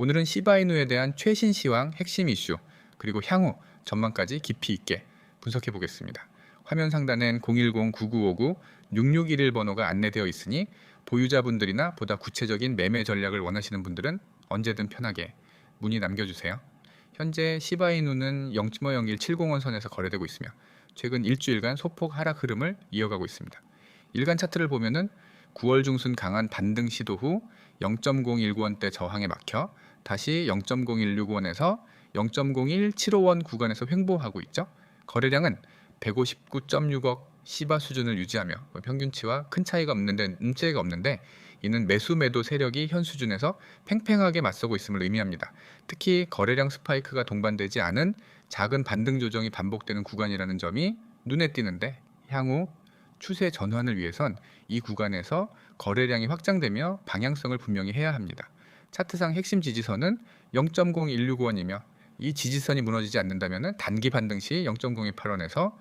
오늘은 시바이누에 대한 최신 시황, 핵심 이슈, 그리고 향후 전망까지 깊이 있게 분석해 보겠습니다. 화면 상단엔 010-9959-6611 번호가 안내되어 있으니 보유자분들이나 보다 구체적인 매매 전략을 원하시는 분들은 언제든 편하게 문의 남겨주세요. 현재 시바이누는 0.01701 선에서 거래되고 있으며 최근 일주일간 소폭 하락 흐름을 이어가고 있습니다. 일간 차트를 보면은 9월 중순 강한 반등 시도 후 0.019원대 저항에 막혀 다시 0.0165원에서 0.01755원 구간에서 횡보하고 있죠. 거래량은 159.6억 시바 수준을 유지하며 평균치와 큰 차이가 없는데 음체가 없는데 이는 매수 매도 세력이 현 수준에서 팽팽하게 맞서고 있음을 의미합니다. 특히 거래량 스파이크가 동반되지 않은 작은 반등 조정이 반복되는 구간이라는 점이 눈에 띄는데 향후 추세 전환을 위해선 이 구간에서 거래량이 확장되며 방향성을 분명히 해야 합니다. 차트상 핵심 지지선은 0.0165원이며 이 지지선이 무너지지 않는다면 단기 반등 시 0.028원에서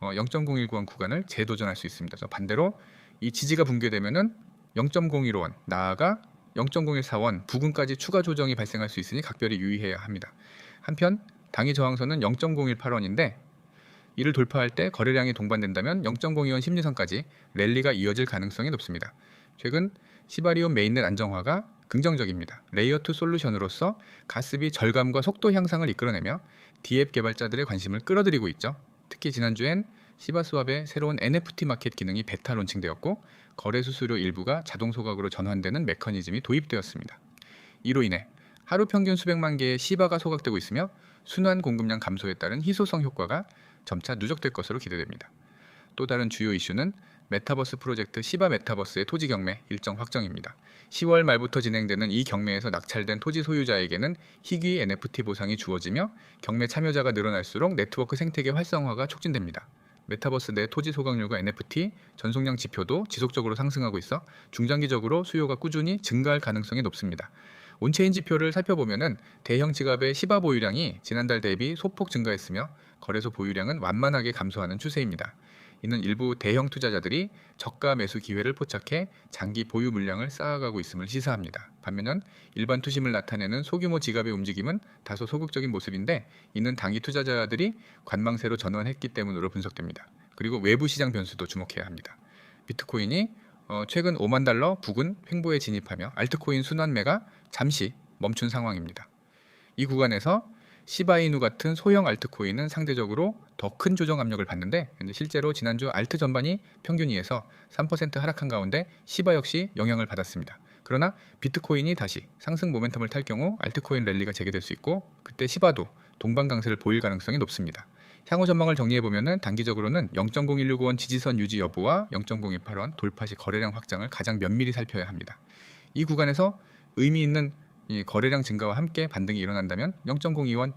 0.019원 구간을 재도전할 수 있습니다. 그래서 반대로 이 지지가 붕괴되면은 0.015원 나아가 0.014원 부근까지 추가 조정이 발생할 수 있으니 각별히 유의해야 합니다. 한편 당일 저항선은 0.018원인데 이를 돌파할 때 거래량이 동반된다면 0.02원 심리선까지 랠리가 이어질 가능성이 높습니다. 최근 시바리온 메인넷 안정화가 긍정적입니다. 레이어 2 솔루션으로서 가스비 절감과 속도 향상을 이끌어내며 디앱 개발자들의 관심을 끌어들이고 있죠. 특히 지난주엔 시바스왑의 새로운 NFT 마켓 기능이 베타 론칭되었고 거래 수수료 일부가 자동 소각으로 전환되는 메커니즘이 도입되었습니다. 이로 인해 하루 평균 수백만 개의 시바가 소각되고 있으며 순환 공급량 감소에 따른 희소성 효과가 점차 누적될 것으로 기대됩니다. 또 다른 주요 이슈는 메타버스 프로젝트 시바 메타버스의 토지 경매 일정 확정입니다. 10월 말부터 진행되는 이 경매에서 낙찰된 토지 소유자에게는 희귀 NFT 보상이 주어지며 경매 참여자가 늘어날수록 네트워크 생태계 활성화가 촉진됩니다. 메타버스 내 토지 소각률과 NFT 전송량 지표도 지속적으로 상승하고 있어 중장기적으로 수요가 꾸준히 증가할 가능성이 높습니다. 온체인 지표를 살펴보면은 대형 지갑의 시바 보유량이 지난달 대비 소폭 증가했으며 거래소 보유량은 완만하게 감소하는 추세입니다. 이는 일부 대형 투자자들이 저가 매수 기회를 포착해 장기 보유 물량을 쌓아가고 있음을 시사합니다. 반면에 일반 투심을 나타내는 소규모 지갑의 움직임은 다소 소극적인 모습인데 이는 단기 투자자들이 관망세로 전환했기 때문으로 분석됩니다. 그리고 외부 시장 변수도 주목해야 합니다. 비트코인이 어, 최근 5만 달러 부근 횡보에 진입하며 알트코인 순환매가 잠시 멈춘 상황입니다. 이 구간에서 시바이누 같은 소형 알트코인은 상대적으로 더 큰 조정 압력을 받는데 실제로 지난주 알트 전반이 평균위에서 3% 하락한 가운데 시바 역시 영향을 받았습니다. 그러나 비트코인이 다시 상승 모멘텀을 탈 경우 알트코인 랠리가 재개될 수 있고 그때 시바도 동반 강세를 보일 가능성이 높습니다. 향후 전망을 정리해 보면은 단기적으로는 0.0165원 지지선 유지 여부와 0.028원 돌파 시 거래량 확장을 가장 면밀히 살펴야 합니다. 이 구간에서 의미 있는 이 거래량 증가와 함께 반등이 일어난다면 0.02원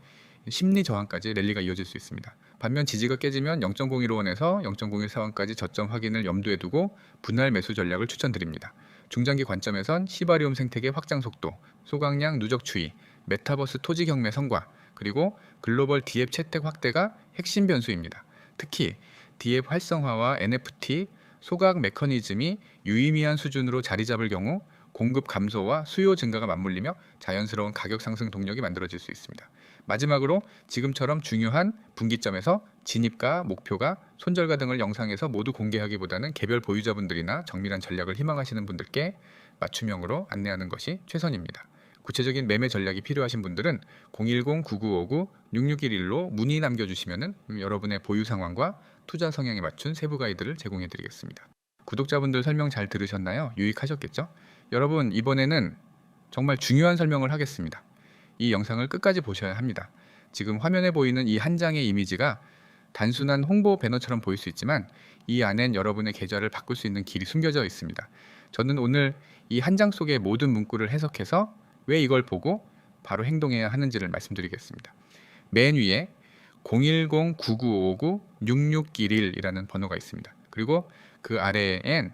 심리 저항까지 랠리가 이어질 수 있습니다. 반면 지지가 깨지면 0.015원에서 0.014원까지 저점 확인을 염두에 두고 분할 매수 전략을 추천드립니다. 중장기 관점에선 시바리움 생태계 확장 속도, 소각량 누적 추이, 메타버스 토지 경매 성과, 그리고 글로벌 디앱 채택 확대가 핵심 변수입니다. 특히 디앱 활성화와 NFT, 소각 메커니즘이 유의미한 수준으로 자리 잡을 경우 공급 감소와 수요 증가가 맞물리며 자연스러운 가격 상승 동력이 만들어질 수 있습니다. 마지막으로 지금처럼 중요한 분기점에서 진입가, 목표가, 손절가 등을 영상에서 모두 공개하기보다는 개별 보유자분들이나 정밀한 전략을 희망하시는 분들께 맞춤형으로 안내하는 것이 최선입니다. 구체적인 매매 전략이 필요하신 분들은 010-9959-6611로 문의 남겨주시면 여러분의 보유 상황과 투자 성향에 맞춘 세부 가이드를 제공해 드리겠습니다. 구독자분들 설명 잘 들으셨나요? 유익하셨겠죠? 여러분 이번에는 정말 중요한 설명을 하겠습니다. 이 영상을 끝까지 보셔야 합니다. 지금 화면에 보이는 이 한 장의 이미지가 단순한 홍보 배너처럼 보일 수 있지만 이 안엔 여러분의 계좌를 바꿀 수 있는 길이 숨겨져 있습니다. 저는 오늘 이 한 장 속의 모든 문구를 해석해서 왜 이걸 보고 바로 행동해야 하는지를 말씀드리겠습니다. 맨 위에 010-9959-6611이라는 번호가 있습니다. 그리고 그 아래엔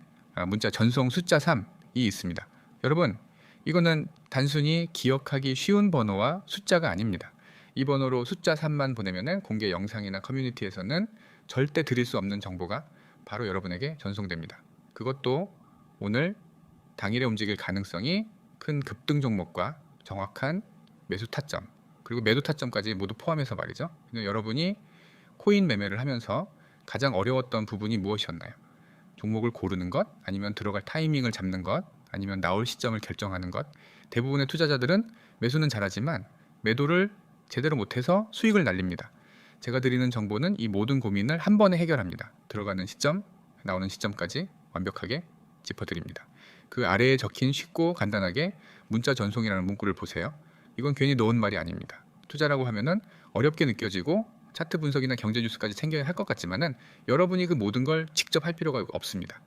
문자 전송 숫자 3이 있습니다. 여러분, 이거는 단순히 기억하기 쉬운 번호와 숫자가 아닙니다. 이 번호로 숫자 3만 보내면 공개 영상이나 커뮤니티에서는 절대 드릴 수 없는 정보가 바로 여러분에게 전송됩니다. 그것도 오늘 당일에 움직일 가능성이 큰 급등 종목과 정확한 매수 타점, 그리고 매도 타점까지 모두 포함해서 말이죠. 여러분이 코인 매매를 하면서 가장 어려웠던 부분이 무엇이었나요? 종목을 고르는 것, 아니면 들어갈 타이밍을 잡는 것, 아니면 나올 시점을 결정하는 것. 대부분의 투자자들은 매수는 잘하지만 매도를 제대로 못해서 수익을 날립니다. 제가 드리는 정보는 이 모든 고민을 한 번에 해결합니다. 들어가는 시점, 나오는 시점까지 완벽하게 짚어드립니다. 그 아래에 적힌 쉽고 간단하게 문자 전송이라는 문구를 보세요. 이건 괜히 넣은 말이 아닙니다. 투자라고 하면은 어렵게 느껴지고 차트 분석이나 경제 뉴스까지 챙겨야 할 것 같지만은 여러분이 그 모든 걸 직접 할 필요가 없습니다.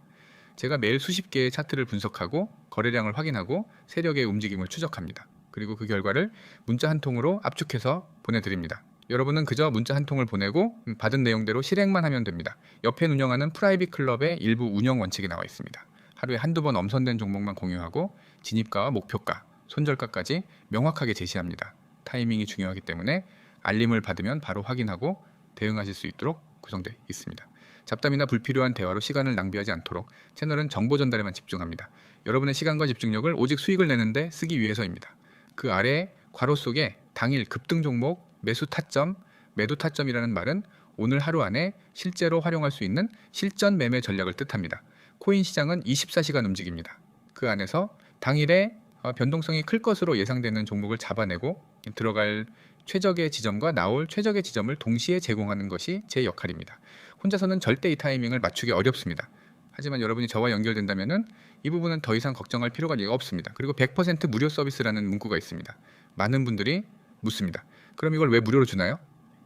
제가 매일 수십 개의 차트를 분석하고 거래량을 확인하고 세력의 움직임을 추적합니다. 그리고 그 결과를 문자 한 통으로 압축해서 보내드립니다. 여러분은 그저 문자 한 통을 보내고 받은 내용대로 실행만 하면 됩니다. 옆에 운영하는 프라이빗 클럽의 일부 운영 원칙이 나와 있습니다. 하루에 한두 번 엄선된 종목만 공유하고 진입가와 목표가, 손절가까지 명확하게 제시합니다. 타이밍이 중요하기 때문에 알림을 받으면 바로 확인하고 대응하실 수 있도록 구성되어 있습니다. 잡담이나 불필요한 대화로 시간을 낭비하지 않도록 채널은 정보 전달에만 집중합니다. 여러분의 시간과 집중력을 오직 수익을 내는데 쓰기 위해서입니다. 그 아래 괄호 속에 당일 급등 종목 매수 타점, 매도 타점이라는 말은 오늘 하루 안에 실제로 활용할 수 있는 실전 매매 전략을 뜻합니다. 코인 시장은 24시간 움직입니다. 그 안에서 당일에 어, 변동성이 클 것으로 예상되는 종목을 잡아내고 들어갈 최적의 지점과 나올 최적의 지점을 동시에 제공하는 것이 제 역할입니다. 혼자서는 절대 이 타이밍을 맞추기 어렵습니다. 하지만 여러분이 저와 연결된다면은 이 부분은 더 이상 걱정할 필요가 없습니다. 그리고 100% 무료 서비스라는 문구가 있습니다. 많은 분들이 묻습니다. 그럼 이걸 왜 무료로 주나요?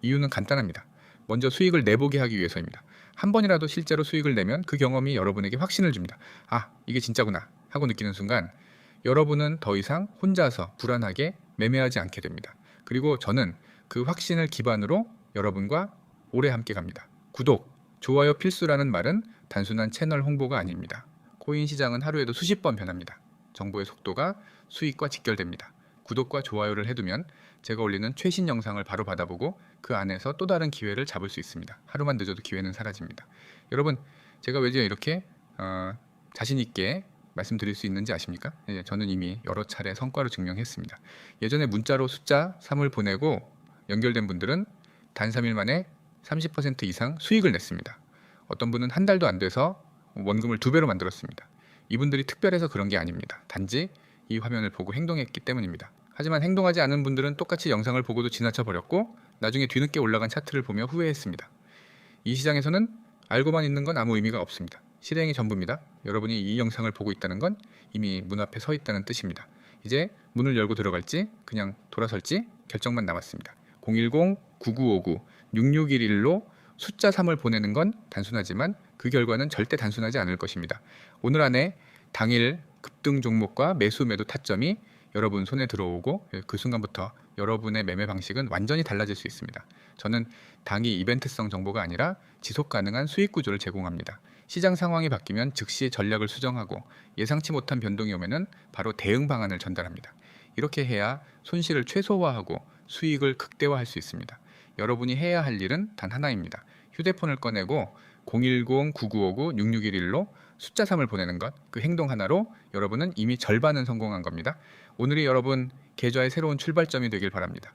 이유는 간단합니다. 먼저 수익을 내보게 하기 위해서입니다. 한 번이라도 실제로 수익을 내면 그 경험이 여러분에게 확신을 줍니다. 아, 이게 진짜구나 하고 느끼는 순간 여러분은 더 이상 혼자서 불안하게 매매하지 않게 됩니다. 그리고 저는 그 확신을 기반으로 여러분과 오래 함께 갑니다. 구독, 좋아요 필수라는 말은 단순한 채널 홍보가 아닙니다. 코인 시장은 하루에도 수십 번 변합니다. 정보의 속도가 수익과 직결됩니다. 구독과 좋아요를 해두면 제가 올리는 최신 영상을 바로 받아보고 그 안에서 또 다른 기회를 잡을 수 있습니다. 하루만 늦어도 기회는 사라집니다. 여러분, 제가 왜 이렇게 어, 자신 있게 말씀드릴 수 있는지 아십니까? 예, 저는 이미 여러 차례 성과를 증명했습니다. 예전에 문자로 숫자 3을 보내고 연결된 분들은 단 3일 만에 30% 이상 수익을 냈습니다. 어떤 분은 한 달도 안 돼서 원금을 두 배로 만들었습니다. 이분들이 특별해서 그런 게 아닙니다. 단지 이 화면을 보고 행동했기 때문입니다. 하지만 행동하지 않은 분들은 똑같이 영상을 보고도 지나쳐 버렸고 나중에 뒤늦게 올라간 차트를 보며 후회했습니다. 이 시장에서는 알고만 있는 건 아무 의미가 없습니다. 실행이 전부입니다. 여러분이 이 영상을 보고 있다는 건 이미 문 앞에 서 있다는 뜻입니다. 이제 문을 열고 들어갈지 그냥 돌아설지 결정만 남았습니다. 010-9959-6611로 숫자 3을 보내는 건 단순하지만 그 결과는 절대 단순하지 않을 것입니다. 오늘 안에 당일 급등 종목과 매수 매도 타점이 여러분 손에 들어오고 그 순간부터 여러분의 매매 방식은 완전히 달라질 수 있습니다. 저는 당이 이벤트성 정보가 아니라 지속 가능한 수익 구조를 제공합니다. 시장 상황이 바뀌면 즉시 전략을 수정하고 예상치 못한 변동이 오면은 바로 대응 방안을 전달합니다. 이렇게 해야 손실을 최소화하고 수익을 극대화할 수 있습니다. 여러분이 해야 할 일은 단 하나입니다. 휴대폰을 꺼내고 010-9959-6611로 숫자 3을 보내는 것, 그 행동 하나로 여러분은 이미 절반은 성공한 겁니다. 오늘이 여러분 계좌의 새로운 출발점이 되길 바랍니다.